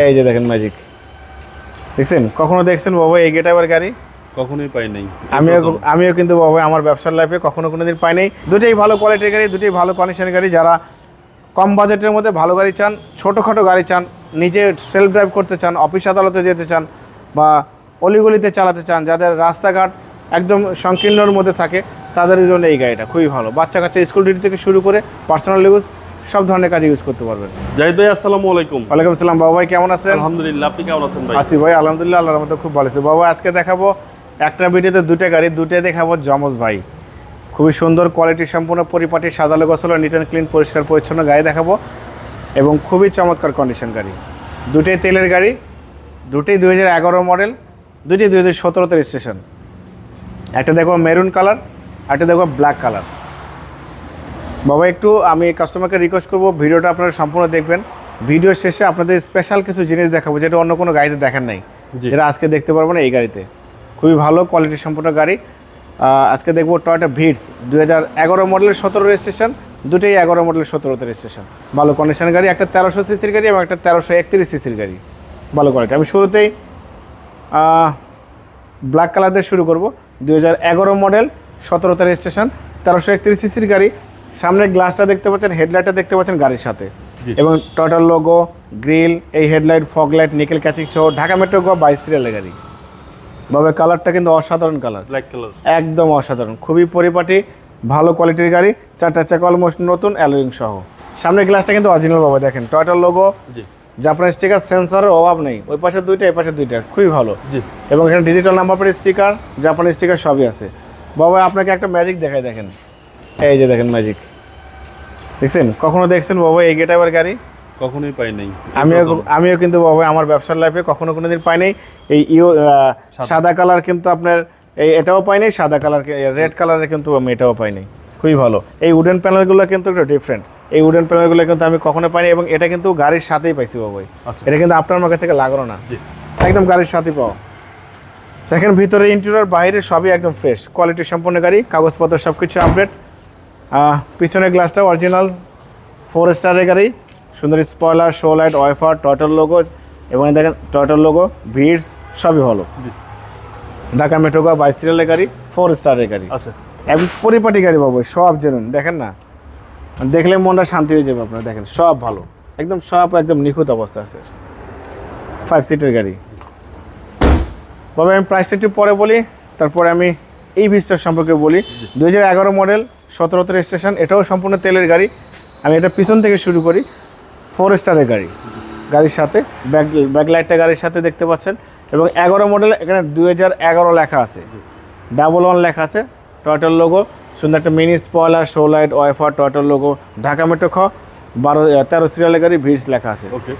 এই যে দেখেন ম্যাজিক দেখছেন? কখনো দেখছেন বাবা এই গেট আবার গাড়ি? কখনোই পাই নাই। আমিও আমিও কিন্তু বাবা আমার ব্যবসার লাইফে কখনো কোনো দিন পাই নাই। দুটোই ভালো কোয়ালিটির গাড়ি দুটোই ভালো কন্ডিশনের গাড়ি। যারা কম বাজেটের মধ্যে ভালো গাড়ি চান ছোটোখাটো গাড়ি চান নিজে সেলফ ড্রাইভ করতে চান অফিস আদালতে যেতে চান বা অলিগলিতে চালাতে চান যাদের রাস্তাঘাট একদম সংকীর্ণর মধ্যে থাকে তাদের জন্য এই গাড়িটা খুবই ভালো। বাচ্চা কাচ্চা স্কুল ডিউটি থেকে শুরু করে পার্সোনাল ইউজ সব ধরনের কাজে ইউজ করতে পারবেন। জাহিদ ভাই আসসালামু আলাইকুম। ওয়ালাইকুম আসসালাম বাবা ভাই কেমন আছেন? আলহামদুলিল্লাহ আপনি কেমন আছেন ভাই? আসি ভাই আলহামদুলিল্লাহ আল্লাহর মতো খুব ভালো আছে। বাবা আজকে দেখাবো একটা ভিডিওতে দুটো গাড়ি দুটোই দেখাবো জমজ ভাই। খুবই সুন্দর কোয়ালিটি সম্পূর্ণ পরিপাটি সাজালো গোছালো নিট অ্যান্ড ক্লিন পরিষ্কার পরিচ্ছন্ন গাড়ি দেখাবো। এবং খুবই চমৎকার কন্ডিশন গাড়ি। দুটোই তেলের গাড়ি দুটোই দুই হাজার এগারো মডেল দুটোই দুই হাজার সতেরোতে রেজিস্ট্রেশন একটা দেখো মেরুন কালার একটা দেখো ব্ল্যাক কালার বাবা একটু আমি কাস্টমারকে রিকোয়েস্ট করব ভিডিওটা আপনারা সম্পূর্ণ দেখবেন। ভিডিও শেষে আপনাদের স্পেশাল কিছু জিনিস দেখাবো যেটা অন্য কোনো গাড়িতে দেখেন নাই। যেটা আজকে দেখতে পারব না এই গাড়িতে। খুবই ভালো কোয়ালিটি সম্পূর্ণ গাড়ি। আজকে দেখব টয়টা ভিটস দুই হাজার এগারো মডেলের সতেরো রেজিস্ট্রেশন দুটোই এগারো মডেলের সতেরোতে রেজিস্ট্রেশন ভালো কন্ডিশন গাড়ি একটা তেরোশো সিসির গাড়ি এবং একটা তেরোশো একত্রিশ সিসির গাড়ি। ভালো কোয়ালিটি আমি শুরুতেই ব্ল্যাক কালার দিয়ে শুরু করব। দুই হাজার এগারো মডেল সতেরোতে রেজিস্ট্রেশন তেরোশো একত্রিশ সিসির গাড়ি সামনের গ্লাসটা দেখতে পাচ্ছেন হেডলাইটটা দেখতে পাচ্ছেন গাড়ির সাথে। এবং টটাল লোগো গ্রিল এই headlight fog light nickel catching সহ ঢাকা মেট্রো গো বাইশ সিরিয়ালের গাড়ি। তবে কালারটা কিন্তু অসাধারণ কালার। ব্ল্যাক কালার একদম অসাধারণ। খুবই পরিপাটি ভালো কোয়ালিটির গাড়ি চারটা চাকা অলমোস্ট নতুন অ্যালোয়িং সহ। সামনের গ্লাসটা কিন্তু অরিজিনাল বাবা দেখেন টয়টার লোগো জি। জাপানের স্টিকার সেন্সরের অভাব নেই। ওই পাশে দুইটা এই পাশে দুইটা খুবই ভালো। এবং এখানে ডিজিটাল নাম্বার প্লেট স্টিকার জাপানি স্টিকার সবই আছে। বাবা আপনাকে একটা ম্যাজিক দেখায় দেখেন। এই যে দেখেন ম্যাজিক দেখছেন? কখনো দেখছেন বাবা এই গেটাবার গাড়ি? কখনোই পাই নাই। আমিও আমিও কিন্তু বাবা আমার ব্যবসার লাইফে কখনো কোনো দিন পাই নাই। এই ইউ সাদা। কালার কিন্তু আপনার এই এটাও পাই নাই সাদা কালার রেড কালারের কিন্তু আমি এটাও পাই নাই। খুবই ভালো। এই উডেন প্যানেলগুলো কিন্তু একটু ডিফারেন্ট এই উডেন প্যানেলগুলো কিন্তু আমি কখনো পাইনি এবং এটা কিন্তু গাড়ির সাথেই পাইছি বাবাই আচ্ছা। এটা কিন্তু আপনার মার্কেট থেকে লাগানো না। একদম গাড়ির সাথে পাওয়া। দেখেন ভিতরে ইন্টেরিয়র বাইরে সবই একদম ফ্রেশ কোয়ালিটি সম্পন্ন গাড়ি কাগজপত্র সব কিছু আপডেট পিছনের গ্লাসটা অরিজিনাল ফোর স্টারের গাড়ি। সুন্দর স্পয়লার শো লাইট ওয়াইফার টয়টার লোগো এবং দেখেন টয়টার লোগো ভিডস সবই ভালো ঢাকা মেট্রোগা বাইশ সিরিয়ালের গাড়ি ফোর স্টারের গাড়ি। আচ্ছা। একদম পরিপাটি গাড়ি পাবো সব জেনুন দেখেন না? দেখলে মনটা শান্তি হয়ে যাবে আপনারা দেখেন সব ভালো। একদম সব একদম নিখুঁত অবস্থা আছে। ফাইভ সিটের গাড়ি। তবে আমি প্রাইসটা একটু পরে বলি তারপরে আমি এই ভিস্টার সম্পর্কে বলি। দু হাজার এগারো মডেল সতেরোতে রেজিস্ট্রেশন এটাও সম্পূর্ণ তেলের গাড়ি। আমি এটা পিছন থেকে শুরু করি ফোর স্টারের গাড়ি গাড়ির সাথে ব্যাক ব্যাকলাইটটা গাড়ির সাথে দেখতে পাচ্ছেন। এবং এগারো মডেল এখানে দুই হাজার এগারো লেখা আছে। ডাবল ওয়ান লেখা আছে টয়টার লোগো সুন্দর একটা mini spoiler show light wiper টয়টার logo Dhaka metro খ বারো তেরো সিরিয়ালের গাড়ি ভিডস লেখা আছে। ওকে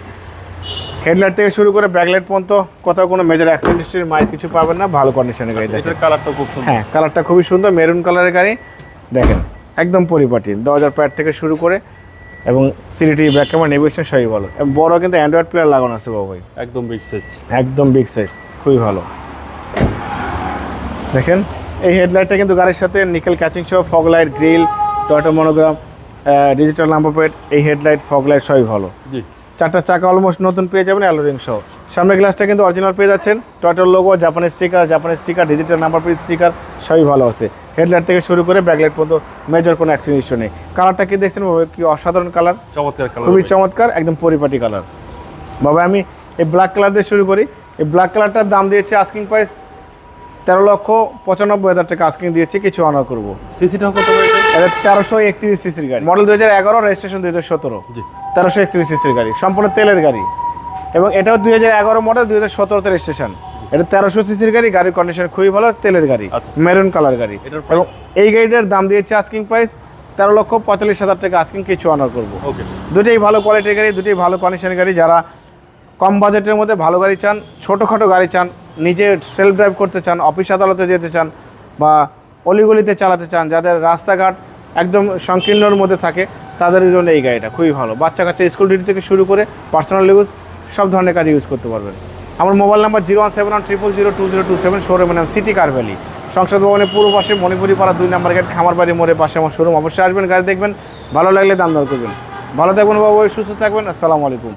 হেডলাইট থেকে শুরু করে ব্যাকলাইট পর্যন্ত কোথাও কোনো মেজর অ্যাক্সিডেন্ট হিস্ট্রির মাইল কিছু পাবেন না ভালো কন্ডিশনের গাড়ি দেখেন। এটার কালারটা খুব সুন্দর। হ্যাঁ কালারটা খুবই সুন্দর মেরুন কালারের গাড়ি। দেখেন একদম পরিপাটি। দরজার প্যাড থেকে শুরু করে এবং সিলিটি ব্যাক ক্যামেরা নেভিগেশন সবই ভালো। এবং বড় কিন্তু অ্যান্ড্রয়েড প্লেয়ার লাগানো আছে বাবু ভাই। একদম বিগ সাইজ একদম বিগ সাইজ খুবই ভালো। দেখেন এই হেডলাইটটা কিন্তু গাড়ির সাথে নিকেল ক্যাচিং সহ fog light grill Toyota monogram digital number plate এই হেডলাইট ফগ লাইট সবই ভালো। জি। চারটা চাকা অলমোস্ট নতুন পেয়ে যাবেন অ্যালোরিং সহ। সামনের গ্লাসটা কিন্তু অরিজিনাল পেয়ে যাচ্ছেন। টয়টোর লোগো জাপানি স্টিকার জাপানি sticker digital number plate sticker সবই ভালো আছে। হেডলাইট থেকে শুরু করে ব্যাকলাইট পর্যন্ত মেজর কোনো অ্যাক্সিডেন্ট ইস্যু নেই। কালারটা কি দেখছেন? কি অসাধারণ কালার চমৎকার খুবই চমৎকার একদম পরিপাটি কালার বাবা আমি এই ব্ল্যাক কালার দিয়ে শুরু করি। এই ব্ল্যাক কালারটার দাম দিয়েছে আস্কিং প্রাইস তেরো লক্ষ পঁচানব্বই হাজার টাকা আস্কিং দিয়েছি কিছু অনার করব? এটা? তেরোশো একত্রিশ সিসির গাড়ি। মডেল দু হাজার এগারো রেজিস্ট্রেশন দু হাজার সতেরো। জি। তেরোশো একত্রিশ সিসির গাড়ি। সম্পূর্ণ তেলের গাড়ি। এবং এটাও দুই হাজার এগারো মডেল দুই হাজার সতেরোতে রেজিস্ট্রেশন এটা তেরোশো সিসির গাড়ি গাড়ির কন্ডিশন খুবই ভালো তেলের গাড়ি আচ্ছা। মেরুন কালার গাড়ি। এবং এই গাড়িটার দাম দিয়েছে আস্কিং প্রাইস তেরো লক্ষ পঁয়তাল্লিশ হাজার টাকা আস্কিং কিছু অনার করব। ওকে দুটোই ভালো কোয়ালিটির গাড়ি দুটোই ভালো কন্ডিশনের গাড়ি। যারা কম বাজেটের মধ্যে ভালো গাড়ি চান ছোটোখাটো গাড়ি চান নিজে সেলফ ড্রাইভ করতে চান অফিস আদালতে যেতে চান বা অলিগলিতে চালাতে চান যাদের রাস্তাঘাট একদম সংকীর্ণর মধ্যে থাকে তাদের জন্য এই গাড়িটা খুবই ভালো। বাচ্চা কাচ্চা স্কুল ডিউটি থেকে শুরু করে পার্সোনাল ইউজ সব ধরনের কাজে ইউজ করতে পারবেন। আমার mobile number zero one seven one triple zero two zero two seven শোরুমের নাম সিটি কার ভ্যালি সংসদ ভবনের পূর্ব পাশে মণিপুরি পাড়া দুই নাম্বার গেট খামার বাড়ি মোড়ের পাশে আমার শোরুম অবশ্যই আসবেন, গাড়ি দেখবেন, ভালো লাগলে দাম দর করবেন। ভালো থাকবেন বাবু, সুস্থ থাকবেন, আসসালামু আলাইকুম।